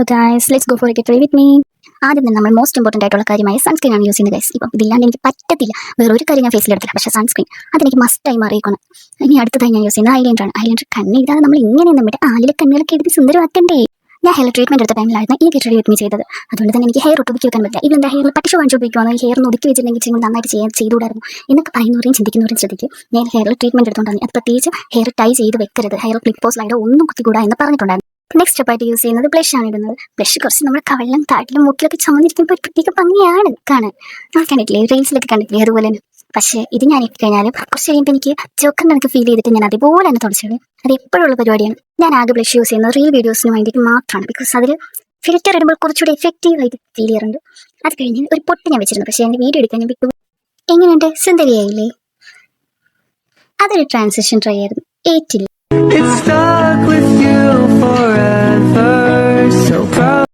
Hello guys let's go for get try with me ആദ്യം തന്നെ നമ്മൾ മോസ്റ്റ് ഇമ്പോർട്ടന്റ് ആയിട്ടുള്ള കാര്യമായ സൺസ്ക്രീൻ ആണ് യൂസ് ചെയ്യുന്നത് ഗൈസ് ഇപ്പം ഇതില്ലാണ്ട് എനിക്ക് പറ്റത്തില്ല. വേറെ ഒരു കാര്യം ഞാൻ ഫേസിൽ എടുത്തില്ല പക്ഷേ സൺസ്ക്രീൻ അതെനിക്ക് മസ്റ്റായി മാറിയിക്കണം ഇനി അടുത്തതായി ഞാൻ യൂസ് ചെയ്യുന്നത് ഐലൈനർ ആണ്. ഐലൈനർ കണ്ണെഴുതാതെ നമ്മൾ ഇങ്ങനെ നമ്മുടെ ആലിലെ കണ്ണുകളൊക്കെ എഴുതി സുന്ദരമാക്കണ്ടേ? ഞാൻ ഹെയർ ട്രീറ്റ്മെന്റ് എടുത്ത ടൈമിലായിരുന്നു ഈ ഗെറ്റ് വിത്ത് മീ ചെയ്തത്. അതുകൊണ്ട് തന്നെ എനിക്ക് ഹെയർ ഒട്ടുക്കി വെക്കാൻ പറ്റില്ല. ഇവിടെ എന്താ ഹെയറിൽ പട്ടിഷ വാങ്ങിച്ചു ഉപയോഗിക്കുവാണോ? ഈ ഹെയർ ഒതുക്കി വെച്ചിട്ടുണ്ടെങ്കിൽ ചെയ്യുമ്പോൾ നന്നായിട്ട് ചെയ്യാൻ ചെയ്തുകൂടായിരുന്നു? എന്നൊക്കെ പറയുന്നവരെയും ചിന്തിക്കുന്നവരും ശ്രദ്ധിക്കും. ഞാൻ ഹെയർ ട്രീറ്റ്മെന്റ് എടുത്തുകൊണ്ടാണ് അത് പ്രത്യേകിച്ച് ഹെയർ ടൈ ചെയ്ത് വെക്കരുത്. ഹെയർ ക്ലിപ്പോസ് ലൈഡോ ഒന്നും കുത്തിക്കൂടാ എന്ന് പറഞ്ഞിട്ടുണ്ടായിരുന്നു. നെക്സ്റ്റ് സ്റ്റെപ്പായിട്ട് യൂസ് ചെയ്യുന്നത് ബ്ലഷ് ആണ് ഇടുന്നത്. ബ്ലഷ് കുറച്ച് നമ്മുടെ കവളിലും താട്ടിലും മുട്ടിലൊക്കെ ചുമന്നിരിക്കുമ്പോൾ ഒരു പ്രത്യേക ഭംഗിയാണ് കാണാൻ. ഞാൻ കണ്ടിട്ടില്ലേ റീൽസിലൊക്കെ കണ്ടിട്ടില്ലേ അതുപോലെ തന്നെ. പക്ഷേ ഇത് ഞാൻ ഇട്ട് കഴിഞ്ഞാൽ കുറച്ച് കഴിയുമ്പോൾ എനിക്ക് ജോക്കറിന് എനിക്ക് ഫീൽ ചെയ്തിട്ട് ഞാൻ അതുപോലെ തന്നെ തുടച്ചത് അത് എപ്പോഴുള്ള പരിപാടിയാണ്. ഞാൻ ആകെ ബ്ലഷ് യൂസ് ചെയ്യുന്നത് റീൽ വീഡിയോസിന് വേണ്ടിയിട്ട് മാത്രമാണ്. ബിക്കോസ് അതിൽ ഫിൽറ്റർ ഇടുമ്പോൾ കുറച്ചുകൂടി എഫക്റ്റീവായിട്ട് ഫീൽ ചെയ്യാറുണ്ട്. അത് കഴിഞ്ഞ് ഒരു പൊട്ട് ഞാൻ വെച്ചിരുന്നു. പക്ഷേ എന്റെ വീഡിയോ എടുക്കാൻ ഞാൻ വിട്ടു. എങ്ങനെയുണ്ട്? സുന്ദരിയായില്ലേ? അതൊരു ട്രാൻസിഷൻ ട്രൈ ആയിരുന്നു. ഏറ്റില്ല.